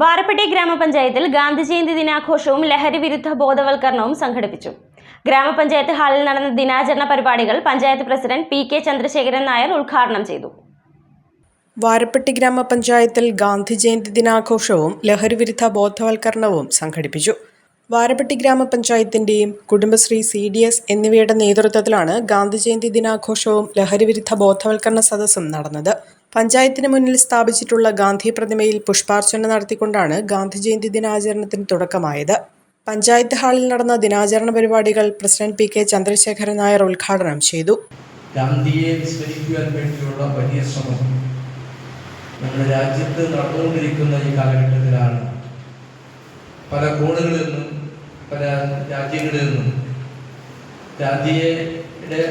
വാരപ്പെട്ടി ഗ്രാമപഞ്ചായത്തിൽ ഗാന്ധി ജയന്തി ദിനാഘോഷവും ലഹരി വിരുദ്ധ ബോധവൽക്കരണവും സംഘടിപ്പിച്ചു. ഗ്രാമപഞ്ചായത്ത് ഹാളിൽ നടന്ന ദിനാചരണ പരിപാടികൾ panchayat president P K Chandrasekharan Nair ഉദ്ഘാടനം ചെയ്തു. വാരപ്പെട്ടി ഗ്രാമപഞ്ചായത്തിൽ ഗാന്ധി ജയന്തി ദിനാഘോഷവും ലഹരിവിരുദ്ധ ബോധവൽക്കരണവും സംഘടിപ്പിച്ചു. വാരപ്പെട്ടി ഗ്രാമപഞ്ചായത്തിന്റെയും കുടുംബശ്രീ സി ഡി എസ് എന്നിവയുടെ നേതൃത്വത്തിലാണ് ഗാന്ധി ജയന്തി ദിനാഘോഷവും ലഹരിവിരുദ്ധ ബോധവൽക്കരണ സദസ്സും നടന്നത്. പഞ്ചായത്തിന് മുന്നിൽ സ്ഥാപിച്ചിട്ടുള്ള ഗാന്ധി പ്രതിമയിൽ പുഷ്പാർച്ചന നടത്തിക്കൊണ്ടാണ് ഗാന്ധി ജയന്തി ദിനാചരണത്തിന് തുടക്കമായത്. പഞ്ചായത്ത് ഹാളിൽ നടന്ന ദിനാചരണ പരിപാടികൾ president P K Chandrasekharan Nair ഉദ്ഘാടനം ചെയ്തു. ഗാന്ധിയെ സ്മരിക്കുവാൻ വേണ്ടിയുള്ള വലിയ ശ്രമം നമ്മുടെ രാജ്യത്ത് നടന്നുകൊണ്ടിരിക്കുന്ന ഈ കാലഘട്ടത്തിലാണ് പല കോണുകളിൽ നിന്നും പല രാജ്യങ്ങളിൽ നിന്നും ജാതിയുടെ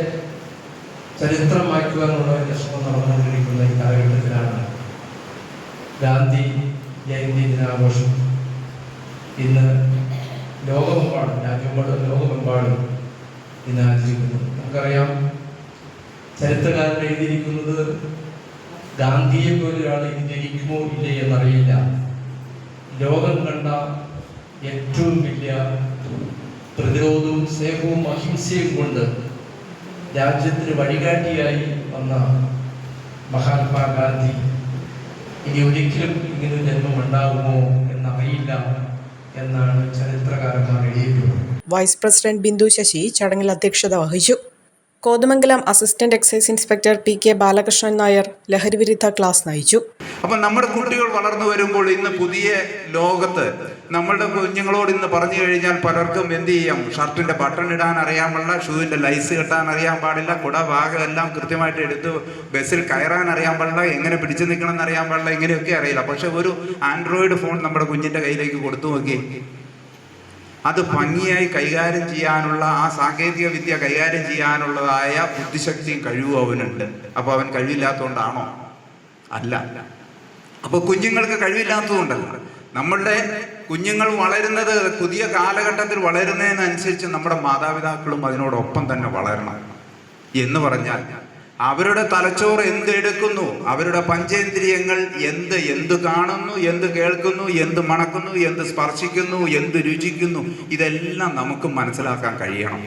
ചരിത്രം മാറ്റുക എന്നുള്ള ശ്രമം നടന്നുകൊണ്ടിരിക്കുന്ന ഈ കാലഘട്ടത്തിലാണ് ഗാന്ധി ജയന്തി ദിനാഘോഷം. ഇന്ന് ലോകമെമ്പാടും രാജ്യമെമ്പാടും ലോകമെമ്പാടും ഇന്ന് ആചരിക്കുന്നു. നമുക്കറിയാം ചരിത്രകാരൻ എഴുതിയിരിക്കുന്നത് ഗാന്ധിയെ പോലെ ഒരാൾ ഇത് ജനിക്കുമോ ഇല്ലേ എന്നറിയില്ല. ലോകം കണ്ട ഏറ്റവും വലിയ പ്രതിരോധവും സ്നേഹവും അഹിംസയും കൊണ്ട് രാജ്യത്തിന് വഴികാട്ടിയായി വന്ന മഹാത്മാഗാന്ധി ഇനി ഒരിക്കലും ഇങ്ങനെ ജന്മം ഉണ്ടാകുമോ എന്നറിയില്ല എന്നാണ് ചരിത്രകാരന്മാർ എഴുതിയിട്ടുള്ളത്. വൈസ് പ്രസിഡന്റ് ബിന്ദു ശശി ചടങ്ങിൽ അധ്യക്ഷത വഹിച്ചു. Kothamangalam assistant excise inspector P K Balakrishnan Nair ലഹരിവിരുദ്ധ ക്ലാസ് നയിച്ചു. അപ്പം നമ്മുടെ കുട്ടികൾ വളർന്നു വരുമ്പോൾ ഇന്ന് പുതിയ ലോകത്ത് നമ്മളുടെ കുഞ്ഞുങ്ങളോട് ഇന്ന് പറഞ്ഞു കഴിഞ്ഞാൽ പലർക്കും എന്ത് ചെയ്യാം? ഷർട്ടിന്റെ ബട്ടൺ ഇടാൻ അറിയാൻ പാടില്ല ഷൂവിന്റെ ലൈസ് കെട്ടാൻ അറിയാൻ പാടില്ല കുട ഭാഗം എല്ലാം കൃത്യമായിട്ട് എടുത്ത് ബസ്സിൽ കയറാൻ അറിയാൻ പാടില്ല എങ്ങനെ പിടിച്ചു നിൽക്കണം എന്ന് അറിയാൻ പാടില്ല ഇങ്ങനെയൊക്കെ അറിയില്ല. പക്ഷെ ഒരു ആൻഡ്രോയിഡ് ഫോൺ നമ്മുടെ കുഞ്ഞിന്റെ കയ്യിലേക്ക് കൊടുത്തു നോക്കി. അത് ഭംഗിയായി കൈകാര്യം ചെയ്യാനുള്ള ആ സാങ്കേതിക വിദ്യ കൈകാര്യം ചെയ്യാനുള്ളതായ ബുദ്ധിശക്തിയും കഴിവും അവനുണ്ട്. അപ്പോൾ അവൻ കഴിവില്ലാത്തതുകൊണ്ടാണോ? അല്ല. അപ്പോൾ കുഞ്ഞുങ്ങൾക്ക് കഴിവില്ലാത്തതുകൊണ്ടല്ല. നമ്മളുടെ കുഞ്ഞുങ്ങൾ വളരുന്നത് പുതിയ കാലഘട്ടത്തിൽ വളരുന്നതിനനുസരിച്ച് നമ്മുടെ മാതാപിതാക്കളും അതിനോടൊപ്പം തന്നെ വളരണം എന്ന് പറഞ്ഞാൽ അവരുടെ തലച്ചോറ് എന്ത് എടുക്കുന്നു? അവരുടെ പഞ്ചേന്ദ്രിയങ്ങൾ എന്ത് എന്ത് കാണുന്നു എന്ത് കേൾക്കുന്നു എന്ത് മണക്കുന്നു എന്ത് സ്പർശിക്കുന്നു എന്ത് രുചിക്കുന്നു? ഇതെല്ലാം നമുക്ക് മനസ്സിലാക്കാൻ കഴിയണം.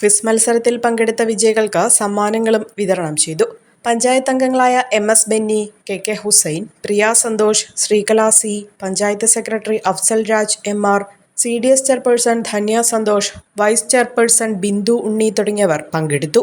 ക്വിസ് മത്സരത്തിൽ പങ്കെടുത്ത വിജയികൾക്ക് സമ്മാനങ്ങളും വിതരണം ചെയ്തു. പഞ്ചായത്ത് അംഗങ്ങളായ M S Benny K K Hussain Priya Santhosh Sreekala C panchayat secretary Afsal Raj M R C D S chairperson Dhanya Santhosh vice chairperson Bindu Unni തുടങ്ങിയവർ പങ്കെടുത്തു.